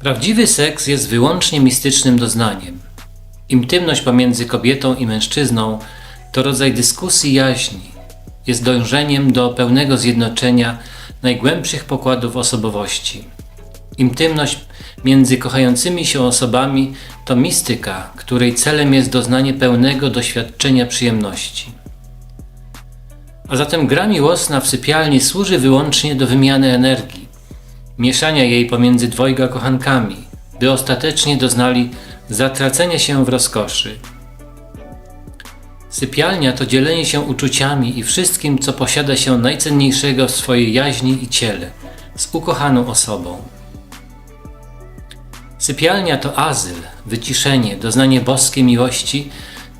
Prawdziwy seks jest wyłącznie mistycznym doznaniem. Intymność pomiędzy kobietą i mężczyzną to rodzaj dyskusji jaźni. Jest dążeniem do pełnego zjednoczenia najgłębszych pokładów osobowości. Intymność między kochającymi się osobami to mistyka, której celem jest doznanie pełnego doświadczenia przyjemności. A zatem gra miłosna w sypialni służy wyłącznie do wymiany energii, mieszania jej pomiędzy dwojga kochankami, by ostatecznie doznali zatracenia się w rozkoszy. Sypialnia to dzielenie się uczuciami i wszystkim, co posiada się najcenniejszego w swojej jaźni i ciele, z ukochaną osobą. Sypialnia to azyl, wyciszenie, doznanie boskiej miłości,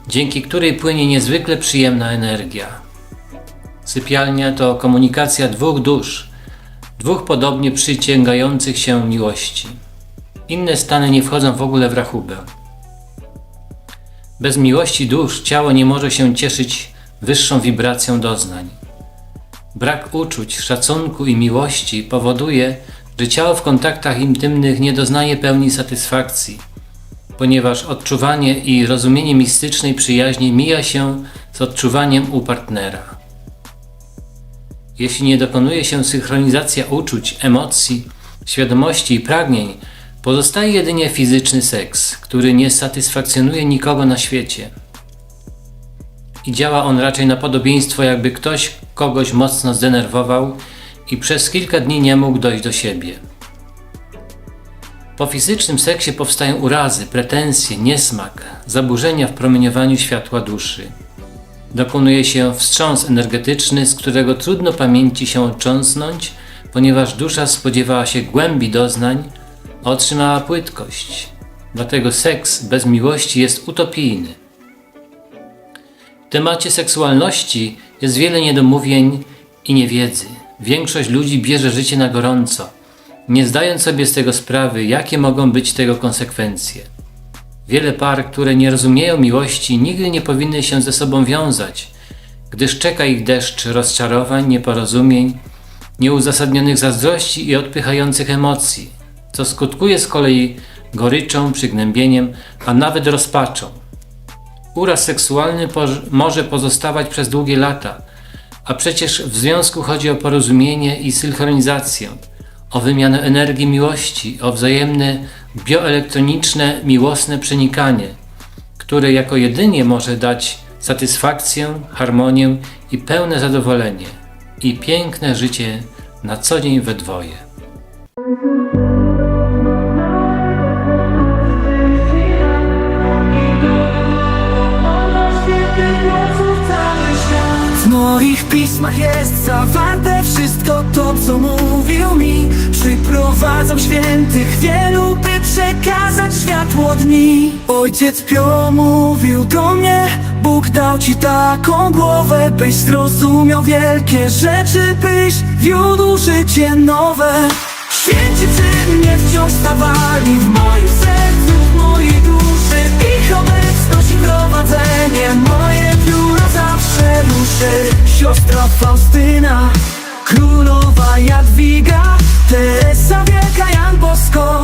dzięki której płynie niezwykle przyjemna energia. Sypialnia to komunikacja dwóch dusz, dwóch podobnie przyciągających się miłości. Inne stany nie wchodzą w ogóle w rachubę. Bez miłości dusz ciało nie może się cieszyć wyższą wibracją doznań. Brak uczuć, szacunku i miłości powoduje, że ciało w kontaktach intymnych nie doznaje pełni satysfakcji, ponieważ odczuwanie i rozumienie mistycznej przyjaźni mija się z odczuwaniem u partnera. Jeśli nie dokonuje się synchronizacja uczuć, emocji, świadomości i pragnień, pozostaje jedynie fizyczny seks, który nie satysfakcjonuje nikogo na świecie. I działa on raczej na podobieństwo, jakby ktoś kogoś mocno zdenerwował i przez kilka dni nie mógł dojść do siebie. Po fizycznym seksie powstają urazy, pretensje, niesmak, zaburzenia w promieniowaniu światła duszy. Dokonuje się wstrząs energetyczny, z którego trudno pamięci się otrząsnąć, ponieważ dusza spodziewała się głębi doznań, a otrzymała płytkość. Dlatego seks bez miłości jest utopijny. W temacie seksualności jest wiele niedomówień i niewiedzy. Większość ludzi bierze życie na gorąco, nie zdając sobie z tego sprawy, jakie mogą być tego konsekwencje. Wiele par, które nie rozumieją miłości, nigdy nie powinny się ze sobą wiązać, gdyż czeka ich deszcz rozczarowań, nieporozumień, nieuzasadnionych zazdrości i odpychających emocji, co skutkuje z kolei goryczą, przygnębieniem, a nawet rozpaczą. Uraz seksualny może pozostawać przez długie lata, a przecież w związku chodzi o porozumienie i synchronizację, o wymianę energii miłości, o wzajemne bioelektroniczne, miłosne przenikanie, które jako jedynie może dać satysfakcję, harmonię i pełne zadowolenie i piękne życie na co dzień we dwoje. W moich pismach jest zawarte wszystko to, co mówił mi. Przyprowadzam świętych wielu, by przekazać światło dni. Ojciec Pio mówił do mnie Bóg dał ci taką głowę, byś zrozumiał wielkie rzeczy Byś wiódł życie nowe. Święci przy mnie wciąż stawali w moim sercu, w mojej duszy. Ich obecność i prowadzenie moje biuro zawsze ruszy. Siostra Faustyna, Jadwiga Teresa Wielka, Jan Bosko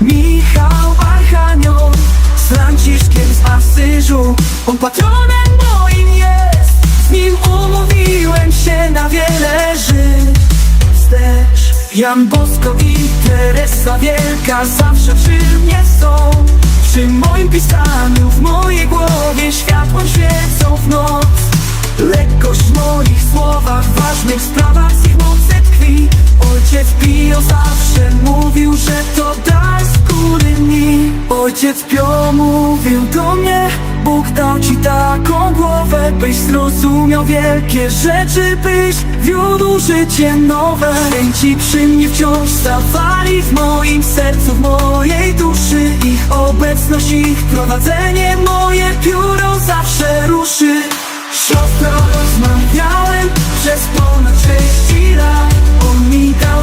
Michał Archanioł Z Franciszkiem z Asyżu On patronem moim jest Z nim umówiłem się na wiele żyć. Wstecz Jan Bosko i Teresa Wielka zawsze przy mnie są. Przy moim pisaniu, w mojej głowie światłem świecą w noc. Lekkość w moich słowach, ważnych sprawach że to dar z góry mi. Ojciec Pio mówił do mnie Bóg dał ci taką głowę, byś zrozumiał wielkie rzeczy Byś wiódł życie nowe. Święci przy mnie wciąż stawali w moim sercu, w mojej duszy. Ich obecność, ich prowadzenie, moje pióro zawsze ruszy. Siostrą rozmawiałem przez ponad 30 lat. On mi dał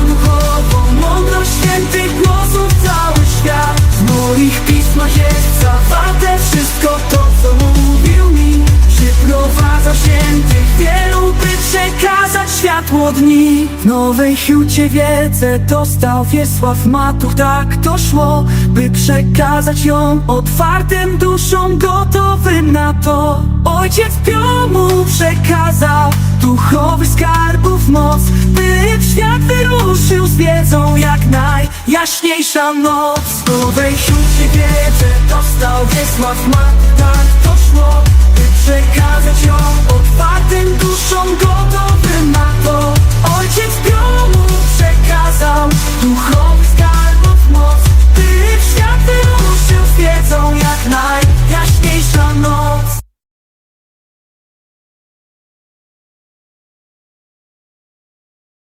mądrość świętych głosów cały świat. W moich pismach jest zawarte wszystko to co mówił mi. Przyprowadza świętych wielu by przekazać świat światło dni. W nowej hucie wiedzę dostał Wiesław Matuch. Tak to szło, by przekazać ją Otwartym duszą, gotowym na to. Ojciec piomu przekazał Duchowy skarbów moc By w świat już już wiedzą jak najjaśniejsza noc. Nowej siódmej wiedzę dostał Wiesław ma Tak to szło, by przekazać ją otwartym duszom gotowym na to Ojciec